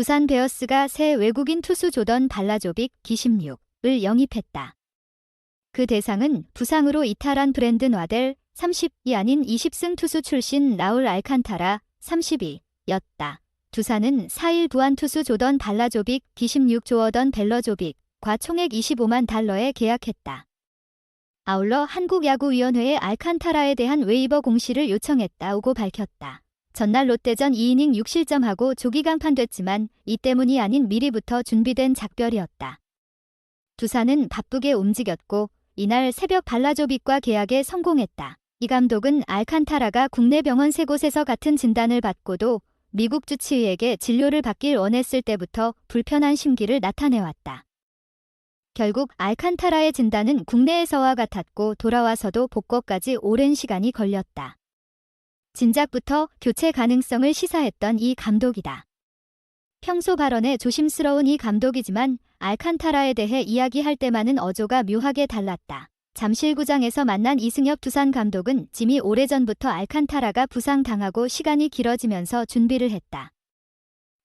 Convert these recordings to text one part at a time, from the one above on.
두산 베어스가 새 외국인 투수 조던 발라조빅 기16을 영입했다. 그 대상은 부상으로 이탈한 브랜든 와델 30이 아닌 20승 투수 출신 라울 알칸타라 32였다. 두산은 4일 부안 투수 조던 발라조빅 기16 조어던 벨러조빅과 총액 25만 달러에 계약했다. 아울러 한국야구위원회에 알칸타라에 대한 웨이버 공시를 요청했다고 밝혔다. 전날 롯데전 2이닝 6실점하고 조기 강판됐지만 이 때문이 아닌 미리부터 준비된 작별이었다. 두산은 바쁘게 움직였고 이날 새벽 발라조빅과 계약에 성공했다. 이 감독은 알칸타라가 국내 병원 세 곳에서 같은 진단을 받고도 미국 주치의에게 진료를 받길 원했을 때부터 불편한 심기를 나타내왔다. 결국 알칸타라의 진단은 국내에서와 같았고 돌아와서도 복구까지 오랜 시간이 걸렸다. 진작부터 교체 가능성을 시사했던 이 감독이다. 평소 발언에 조심스러운 이 감독이지만 알칸타라에 대해 이야기할 때만은 어조가 묘하게 달랐다. 잠실구장에서 만난 이승엽 두산 감독은 짐이 오래전부터 알칸타라가 부상당하고 시간이 길어지면서 준비를 했다.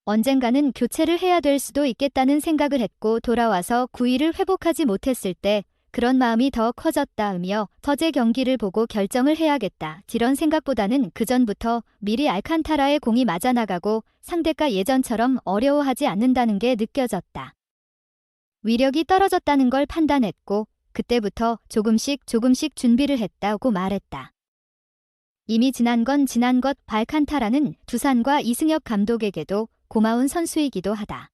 언젠가는 교체를 해야 될 수도 있겠다는 생각을 했고 돌아와서 구위를 회복하지 못했을 때 그런 마음이 더 커졌다으며 터제 경기를 보고 결정을 해야겠다. 이런 생각보다는 그전부터 미리 알칸타라의 공이 맞아 나가고 상대가 예전처럼 어려워하지 않는다는 게 느껴졌다. 위력이 떨어졌다는 걸 판단했고 그때부터 조금씩 조금씩 준비를 했다고 말했다. 이미 지난 건 지난 것 발칸타라는 두산과 이승엽 감독에게도 고마운 선수이기도 하다.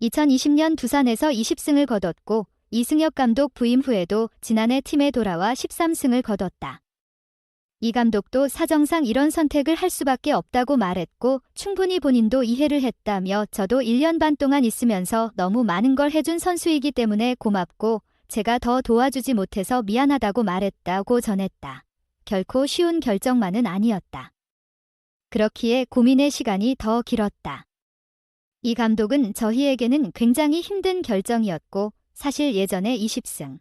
2020년 두산에서 20승을 거뒀고 이승엽 감독 부임 후에도 지난해 팀에 돌아와 13승을 거뒀다. 이 감독도 사정상 이런 선택을 할 수밖에 없다고 말했고 충분히 본인도 이해를 했다며 저도 1년 반 동안 있으면서 너무 많은 걸 해준 선수이기 때문에 고맙고 제가 더 도와주지 못해서 미안하다고 말했다고 전했다. 결코 쉬운 결정만은 아니었다. 그렇기에 고민의 시간이 더 길었다. 이 감독은 저희에게는 굉장히 힘든 결정이었고 사실 예전에 20승.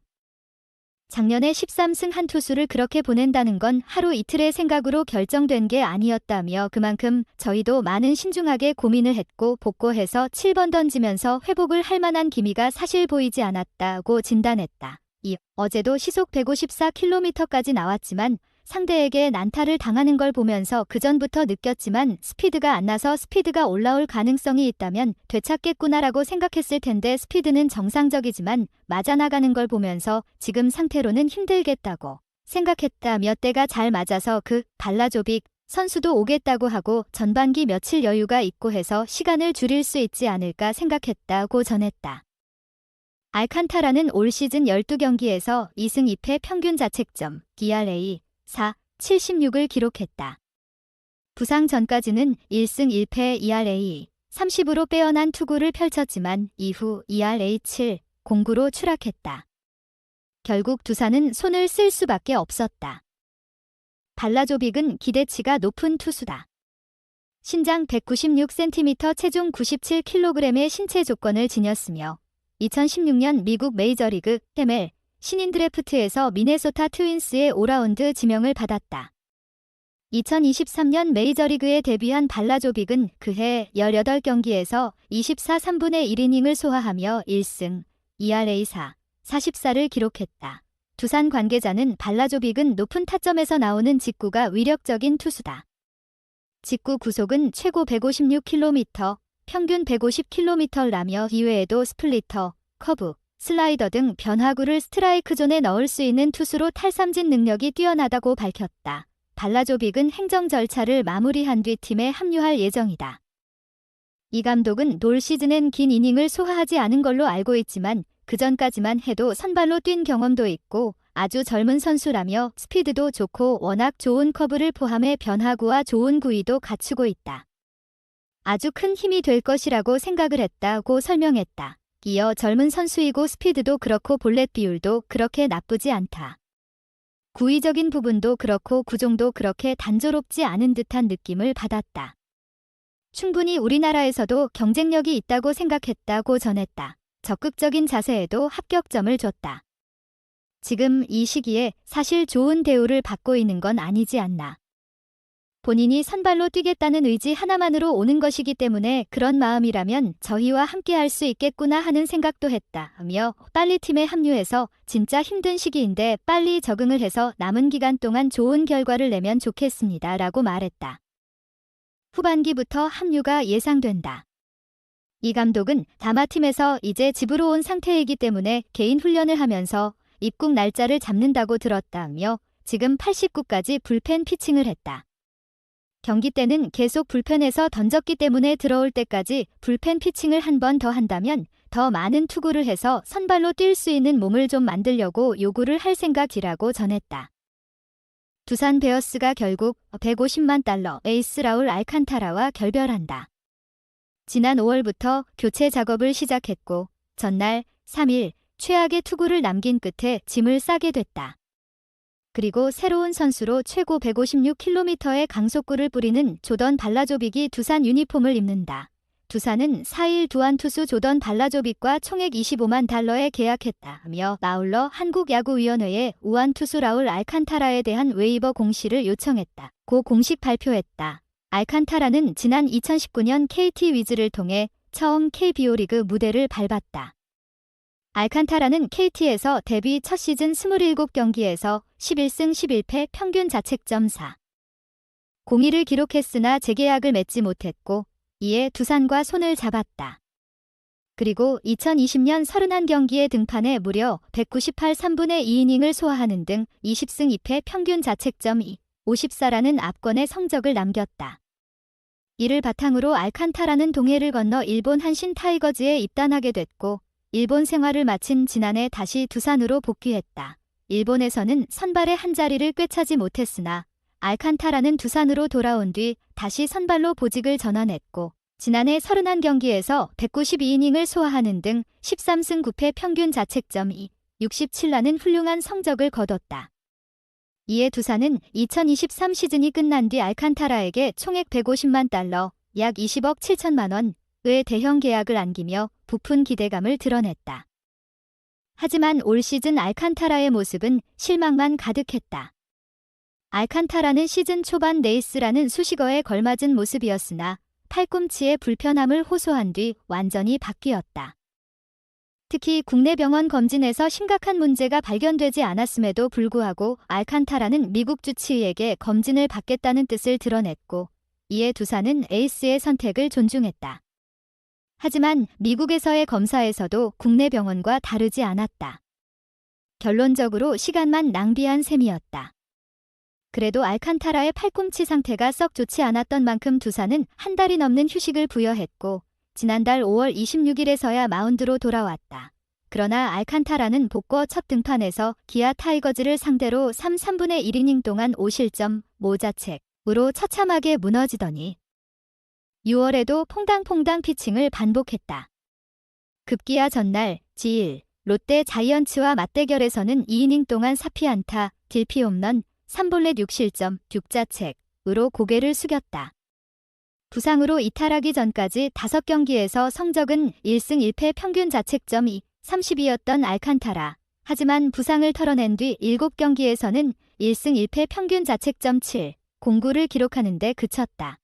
작년에 13승 한 투수를 그렇게 보낸다는 건 하루 이틀의 생각으로 결정된 게 아니었다며 그만큼 저희도 많은 신중하게 고민을 했고 복고해서 7번 던지면서 회복을 할 만한 기미가 사실 보이지 않았다고 진단했다. 이 어제도 시속 154km까지 나왔지만 상대에게 난타를 당하는 걸 보면서 그전부터 느꼈지만 스피드가 안 나서 스피드가 올라올 가능성이 있다면 되찾겠구나라고 생각했을 텐데 스피드는 정상적이지만 맞아나가는 걸 보면서 지금 상태로는 힘들겠다고 생각했다. 몇 대가 잘 맞아서 그 발라조빅 선수도 오겠다고 하고 전반기 며칠 여유가 있고 해서 시간을 줄일 수 있지 않을까 생각했다고 전했다. 알칸타라는 올 시즌 12경기에서 2승 2패 평균 자책점, DRA 4, 76을 기록했다. 부상 전까지는 1승 1패 ERA 30으로 빼어난 투구를 펼쳤지만 이후 ERA 7, 09로 추락했다. 결국 두산은 손을 쓸 수밖에 없었다. 발라조빅은 기대치가 높은 투수다. 신장 196cm 체중 97kg의 신체 조건을 지녔으며 2016년 미국 메이저리그 ML 신인 드래프트에서 미네소타 트윈스의 5라운드 지명을 받았다. 2023년 메이저리그에 데뷔한 발라조빅은 그해 18경기에서 24 3분의 1이닝을 소화하며 1승, ERA 4, 44를 기록했다. 두산 관계자는 발라조빅은 높은 타점에서 나오는 직구가 위력적인 투수다. 직구 구속은 최고 156km, 평균 150km라며 이외에도 스플리터, 커브, 슬라이더 등 변화구를 스트라이크 존에 넣을 수 있는 투수로 탈삼진 능력이 뛰어나다고 밝혔다. 발라조빅은 행정 절차를 마무리한 뒤 팀에 합류할 예정이다. 이 감독은 올 시즌엔 긴 이닝을 소화하지 않은 걸로 알고 있지만 그전까지만 해도 선발로 뛴 경험도 있고 아주 젊은 선수라며 스피드도 좋고 워낙 좋은 커브를 포함해 변화구와 좋은 구위도 갖추고 있다. 아주 큰 힘이 될 것이라고 생각을 했다고 설명했다. 이어 젊은 선수이고 스피드도 그렇고 볼넷 비율도 그렇게 나쁘지 않다. 구위적인 부분도 그렇고 구종도 그렇게 단조롭지 않은 듯한 느낌을 받았다. 충분히 우리나라에서도 경쟁력이 있다고 생각했다고 전했다. 적극적인 자세에도 합격점을 줬다. 지금 이 시기에 사실 좋은 대우를 받고 있는 건 아니지 않나. 본인이 선발로 뛰겠다는 의지 하나만으로 오는 것이기 때문에 그런 마음이라면 저희와 함께 할 수 있겠구나 하는 생각도 했다. 며 빨리 팀에 합류해서 진짜 힘든 시기인데 빨리 적응을 해서 남은 기간 동안 좋은 결과를 내면 좋겠습니다. 라고 말했다. 후반기부터 합류가 예상된다. 이 감독은 다마팀에서 이제 집으로 온 상태이기 때문에 개인 훈련을 하면서 입국 날짜를 잡는다고 들었다며 지금 89까지 불펜 피칭을 했다. 경기 때는 계속 불펜에서 던졌기 때문에 들어올 때까지 불펜 피칭을 한 번 더 한다면 더 많은 투구를 해서 선발로 뛸 수 있는 몸을 좀 만들려고 요구를 할 생각이라고 전했다. 두산 베어스가 결국 150만 달러 에이스 라울 알칸타라와 결별한다. 지난 5월부터 교체 작업을 시작했고 전날 3일 최악의 투구를 남긴 끝에 짐을 싸게 됐다. 그리고 새로운 선수로 최고 156km의 강속구를 뿌리는 조던 발라조빅이 두산 유니폼을 입는다. 두산은 4일 두한 투수 조던 발라조빅과 총액 25만 달러에 계약했다며 아울러 한국야구위원회에 우한 투수 라울 알칸타라에 대한 웨이버 공시를 요청했다. 고 공식 발표했다. 알칸타라는 지난 2019년 KT 위즈를 통해 처음 KBO 리그 무대를 밟았다. 알칸타라는 KT에서 데뷔 첫 시즌 27경기에서 11승 11패 평균 자책점 4. 공의를 기록했으나 재계약을 맺지 못했고 이에 두산과 손을 잡았다. 그리고 2020년 31경기에 등판해 무려 198 3분의 2이닝을 소화하는 등 20승 2패 평균 자책점 2, 54라는 압권의 성적을 남겼다. 이를 바탕으로 알칸타라는 동해를 건너 일본 한신 타이거즈에 입단하게 됐고 일본 생활을 마친 지난해 다시 두산으로 복귀했다. 일본에서는 선발의 한 자리를 꿰차지 못했으나 알칸타라는 두산으로 돌아온 뒤 다시 선발로 보직을 전환했고 지난해 31경기에서 192이닝을 소화하는 등 13승 9패 평균 자책점 2, 67라는 훌륭한 성적을 거뒀다. 이에 두산은 2023 시즌이 끝난 뒤 알칸타라에게 총액 150만 달러, 약 20억 7천만 원 의 대형 계약을 안기며 부푼 기대감을 드러냈다. 하지만 올 시즌 알칸타라의 모습은 실망만 가득했다. 알칸타라는 시즌 초반 네이스라는 수식어에 걸맞은 모습이었으나 팔꿈치의 불편함을 호소한 뒤 완전히 바뀌었다. 특히 국내 병원 검진에서 심각한 문제가 발견되지 않았음에도 불구하고 알칸타라는 미국 주치의에게 검진을 받겠다는 뜻을 드러냈고 이에 두산은 에이스의 선택을 존중했다. 하지만 미국에서의 검사에서도 국내 병원과 다르지 않았다. 결론적으로 시간만 낭비한 셈이었다. 그래도 알칸타라의 팔꿈치 상태가 썩 좋지 않았던 만큼 두산은 한 달이 넘는 휴식을 부여했고 지난달 5월 26일에서야 마운드로 돌아왔다. 그러나 알칸타라는 복거 첫 등판에서 기아 타이거즈를 상대로 3, 3분의 1이닝 동안 5실점, 모자책으로 처참하게 무너지더니 6월에도 퐁당퐁당 피칭을 반복했다. 급기야 전날 지1 롯데 자이언츠와 맞대결에서는 2이닝 동안 4피 안타, 딜피 홈런, 3볼넷 6실점, 6자책으로 고개를 숙였다. 부상으로 이탈하기 전까지 5경기에서 성적은 1승 1패 평균 자책점 2, 30이었던 알칸타라. 하지만 부상을 털어낸 뒤 7경기에서는 1승 1패 평균 자책점 7, 공구를 기록하는 데 그쳤다.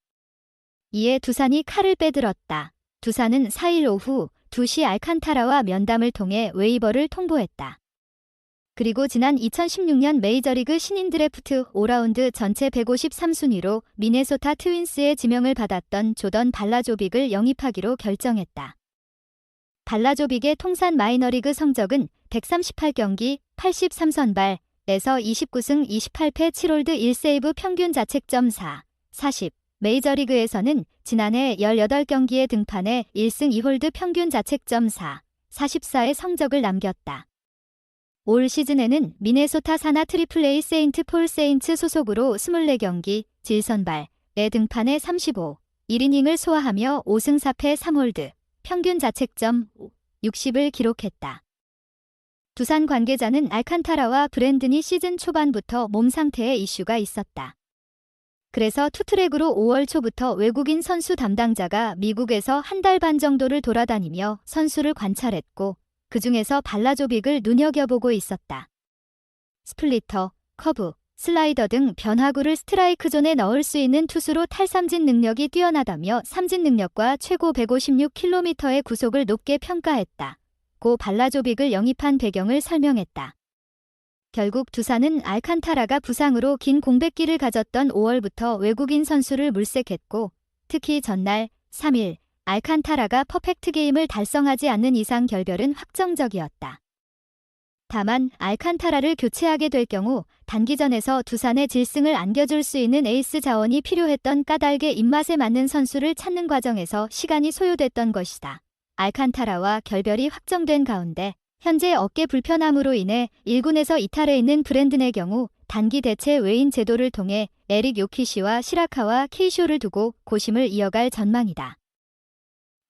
이에 두산이 칼을 빼들었다. 두산은 4일 오후 2시 알칸타라와 면담을 통해 웨이버를 통보했다. 그리고 지난 2016년 메이저리그 신인 드래프트 5라운드 전체 153순위로 미네소타 트윈스의 지명을 받았던 조던 발라조빅을 영입하기로 결정했다. 발라조빅의 통산 마이너리그 성적은 138경기 83선발에서 29승 28패 7홀드 1세이브 평균 자책점 4, 40, 메이저리그에서는 지난해 18경기에 등판해 1승 2홀드 평균 자책점 4, 44의 성적을 남겼다. 올 시즌에는 미네소타 사나 트리플 A 세인트 폴 세인츠 소속으로 24경기 질선발에 등판해 35, 1이닝을 소화하며 5승 4패 3홀드, 평균 자책점 60을 기록했다. 두산 관계자는 알칸타라와 브랜든이 시즌 초반부터 몸 상태에 이슈가 있었다. 그래서 투트랙으로 5월 초부터 외국인 선수 담당자가 미국에서 한 달 반 정도를 돌아다니며 선수를 관찰했고 그 중에서 발라조빅을 눈여겨보고 있었다. 스플리터, 커브, 슬라이더 등 변화구를 스트라이크 존에 넣을 수 있는 투수로 탈삼진 능력이 뛰어나다며 삼진 능력과 최고 156km의 구속을 높게 평가했다. 고 발라조빅을 영입한 배경을 설명했다. 결국 두산은 알칸타라가 부상으로 긴 공백기를 가졌던 5월부터 외국인 선수를 물색했고 특히 전날 3일 알칸타라가 퍼펙트 게임을 달성하지 않는 이상 결별은 확정적이었다. 다만 알칸타라를 교체하게 될 경우 단기전에서 두산의 질승을 안겨줄 수 있는 에이스 자원이 필요했던 까닭의 입맛에 맞는 선수를 찾는 과정에서 시간이 소요됐던 것이다. 알칸타라와 결별이 확정된 가운데 현재 어깨 불편함으로 인해 1군에서 이탈해 있는 브랜든의 경우 단기 대체 외인 제도를 통해 에릭 요키시와 시라카와 케이쇼를 두고 고심을 이어갈 전망이다.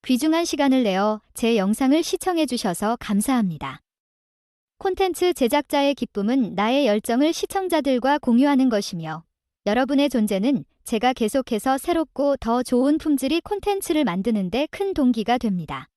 귀중한 시간을 내어 제 영상을 시청해 주셔서 감사합니다. 콘텐츠 제작자의 기쁨은 나의 열정을 시청자들과 공유하는 것이며 여러분의 존재는 제가 계속해서 새롭고 더 좋은 품질의 콘텐츠를 만드는 데 큰 동기가 됩니다.